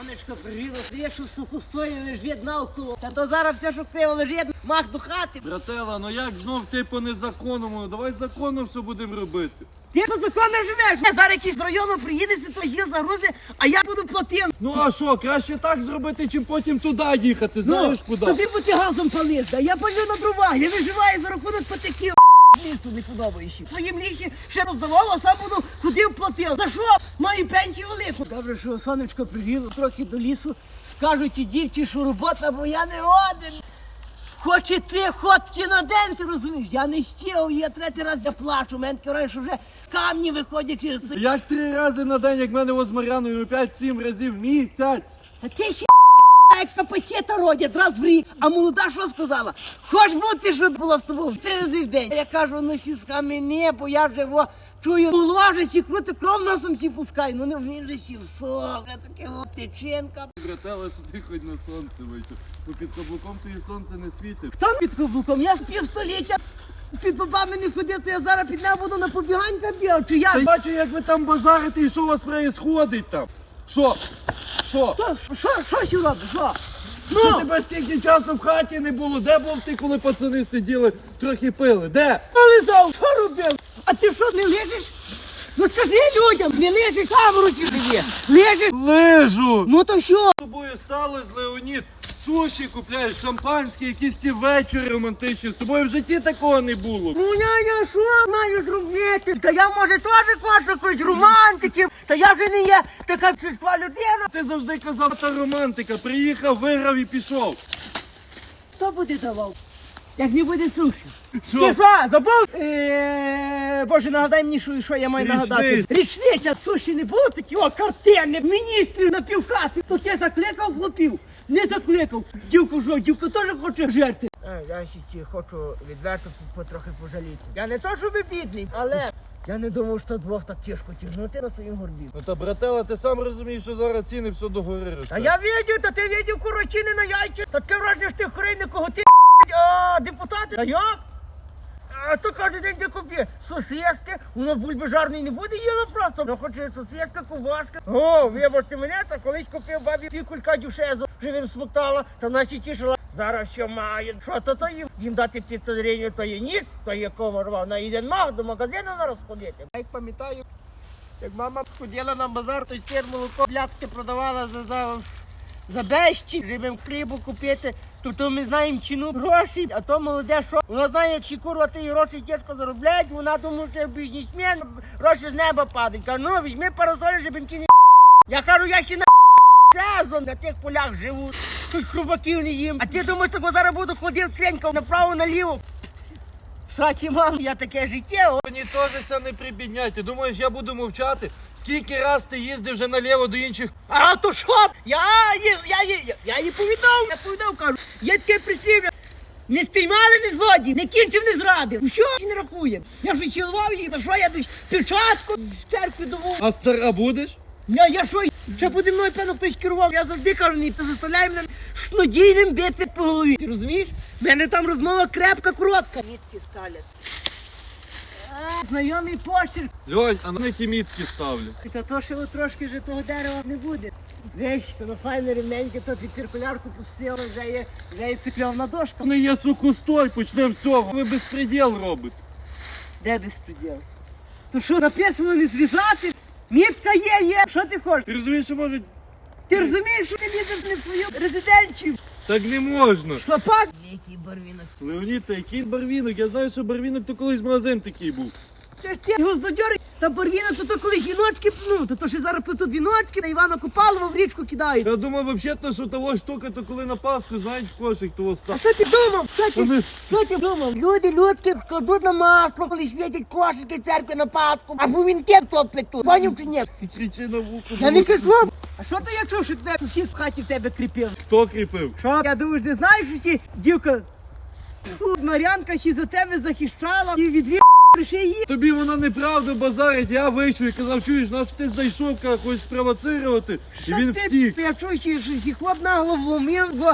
Сонечко пригріло, я що сухостою лежить навколо. Та то зараз все, що криво лежить, мах до хати. Братела, ну як знов ти по незаконному? Давай законно все будемо робити. Ти по закону живеш. Зараз якийсь з району приїдеться, то гіл загрузи, а я буду платив. Ну а що, краще так зробити, чим потім туди їхати. Знаєш куди? Тобі бо ти газом палиш, да я палю на дрова, я виживаю за рахунок потеків. Лісу не подобаєш. Своїм лісі ще роздавав, а сам буду ходив платив. За що? Маю пенсію велику. Добре, що сонечко пригріло трохи до лісу. Скажуть ті дівчі, що робота, бо я не один. Хоч і ти ходки на день, ти розумієш? Я не щив, я третій раз я плачу. Мен кажу, що вже камні виходять через. Як три рази на день, як мене з Мар'яною 5-7 разів в місяць. А ти ще як сапахета родять раз в рік. А молода що сказала? Хоч бути, щоб було з тобою три рази в день. Я кажу, ну сісками не, бо я вже во, чую, голова вже крути, кров носом ті пускай. Ну не він же сі в сок, таке от теченка. Братела, що ти хоч на сонце вийшов. Бо під каблуком тобі сонце не світить. Хто під каблуком? Я з півстоліття під бабами не ходив, то я зараз під нею буду на побіганька бігав, чи Та як? бачу, як ви там базарите і що у вас происходить там. Що? Що? Що, що, що ще робиш? Що? Ну! Ну, Тебе скільки часу в хаті не було? Де був ти, коли пацани сиділи, трохи пили? Де? Полизав, що робив? А ти що, не лежиш? Ну скажи людям, не лежиш, камеру чи живе. Лежиш? Лежу! Ну то що? З тобою сталося, Леонід. Суші купляєш, шампанське, якісь ті вечори романтичні. З тобою в житті такого не було. Ну я що маю зробити? Та я може теж хочу якоїсь романтики. Та я вже не є така чиства людина. Ти завжди казав, та романтика. Приїхав, виграв і пішов. Хто буде давав? Як не буде суші. Що? Ти що, забув? Е, Боже, нагадай мені, що, що я маю нагадати. Річниця. Суші не було такі о картини, міністрів на півхати. То ти закликав хлопів? Не закликав. Дівку що, дівка теж хоче жерти. А, я ще хочу відверто потрохи пожаліти. Я не то, щоб бідний, але я не думав, що двох так тяжко тягнути на своїм горбі. Ну та братела, ти сам розумієш, що зараз ціни все догори А я видів, та ти видів курочини на яйця. Та таке враження, що ти хрень кого ти а, депутати. А як? А то кожен день ти купи сосиски, воно бульби жарної не буде їла просто. Ну хоче сосиска, ковбаска. О, вибачте мене, та колись купив бабі пікулька дюшезу, живим смоктала, та нас і тішила. Зараз що має? Що то то їм? Їм дати 500 гривень, то є ніц, то є кому рвав. На один мах до магазину зараз ходити. Я як пам'ятаю, як мама ходила на базар, то сир молоко пляцки продавала за, за, за безчі, живим хлібу купити. То, то ми знаємо ціну грошей, а то молоде що? Вона знає, чи курва ти гроші тяжко заробляють, вона думає, що бізнесмен, гроші з неба падають. Кажу, ну візьми парасолі, щоб ті не Я кажу, я ще на сезон на тих полях живу, тут хрубаків не їм. А ти думаєш, що зараз буду ходив тренькав направо-наліво? Сраті мам, я таке життя. Мені теж не прибідняй. Ти думаєш, я буду мовчати? Скільки раз ти їздив вже наліво до інших? А то що? Я їй, я їй, я, я повідав, я повідав, кажу. Є таке прислів'я. Не спіймали, не злодій, не кінчив, не зрадив. Що не рахує? Я ж цілував її, за що я десь печатку в церкві довов. А стара будеш? Я, я що, ще буде мною, певно, хтось керував. Я завжди кажу, не заставляй мене снодійним бити по голові. Ти розумієш? В мене там розмова крепка, коротка. Мітки ставлять. А, Знайомий почерк. Льонь, а на ті мітки ставлю. Та то, що трошки вже того дерева не буде. Вещко, ну файне рівненьке, то під циркулярку пустило, вже є, вже є цикльовна дошка. Не є сухостой, почнемо з цього. Ви безпреділ робите. Де безпреділ? То що написано не зв'язати? Мітка є, є. Що ти хочеш? Ти розумієш, що може? Ти розумієш, що ти лізеш не в свою резиденцію? Так не можна. Шлапак? Який барвінок. Леонід, та який барвінок? Я знаю, що барвінок то колись магазин такий був. Це ж та барвінок, то, то коли віночки, ну, то, то ще зараз тут віночки на Івана Купалова в річку кидають. Я думав, взагалі, що того штука, то коли на Пасху, знаєш, в кошик того А став. що ти думав? Що ти, що ти думав? Люди людські кладуть на масло, коли світять кошики в церкві на Пасху, або вінки в то плетуть. Поняв чи ні? Кричи на вухо. Я не кажу. А що то я чув, що тебе сусід в хаті в тебе кріпив? Хто кріпив? Що? Я думаю, не знаєш, що ці дівка, Фу, Мар'янка ще за тебе захищала і від ві її. Тобі вона неправду базарить, я вийшов і казав, чуєш, наш ти зайшов, когось спровоцирувати, і він ти, втік. Я чую, що що хлоп нагло вломив, бо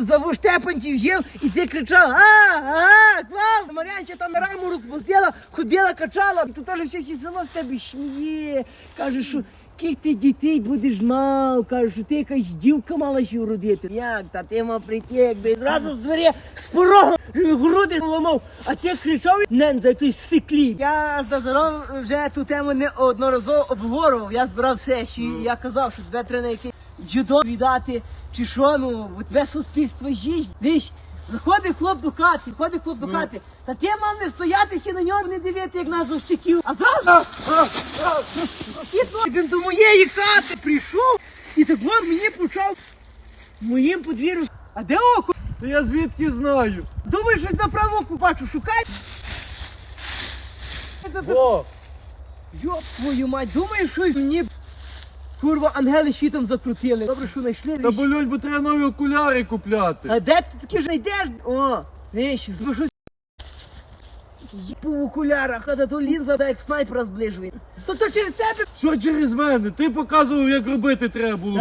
завуштепанців в'їв, і ти кричав, а, а, квав, Мар'янча там раму розпустила, ходила, качала, і тут теж все ще село з тебе сміє, каже, що Скільки ти дітей будеш мав, що ти якась дівка мала ще вродити. Як, та ти мав прийти, якби зразу з двері з порогом груди ламав, а ти кричав, нен за якийсь сиклі. Я з Назаром вже ту тему неодноразово обговорював. Я збирав сесії, я казав, що тебе треба на якесь джудо віддати, чи що, ну, бо тебе суспільство їсть. Заходить хлоп до хати, ходить хлоп до хати. Та ти мав не стояти ще на ньому, не дивити, як нас ощеків. А зразу він до моєї хати прийшов і так от мені почав моїм подвір'ю. А де око? Та я звідки знаю? Думаєш, щось на праву оку бачу, шукай. О, Йоп твою мать, думаєш, щось мені курва ангели щитом закрутили. Добре, що знайшли. та болють, бо треба нові окуляри купляти. А де ти такі вже йдеш? О, вещь, збишу. По окулярах, а то лінза як снайпера зближує. То то через тебе Що через мене? Ти показував, як робити треба було.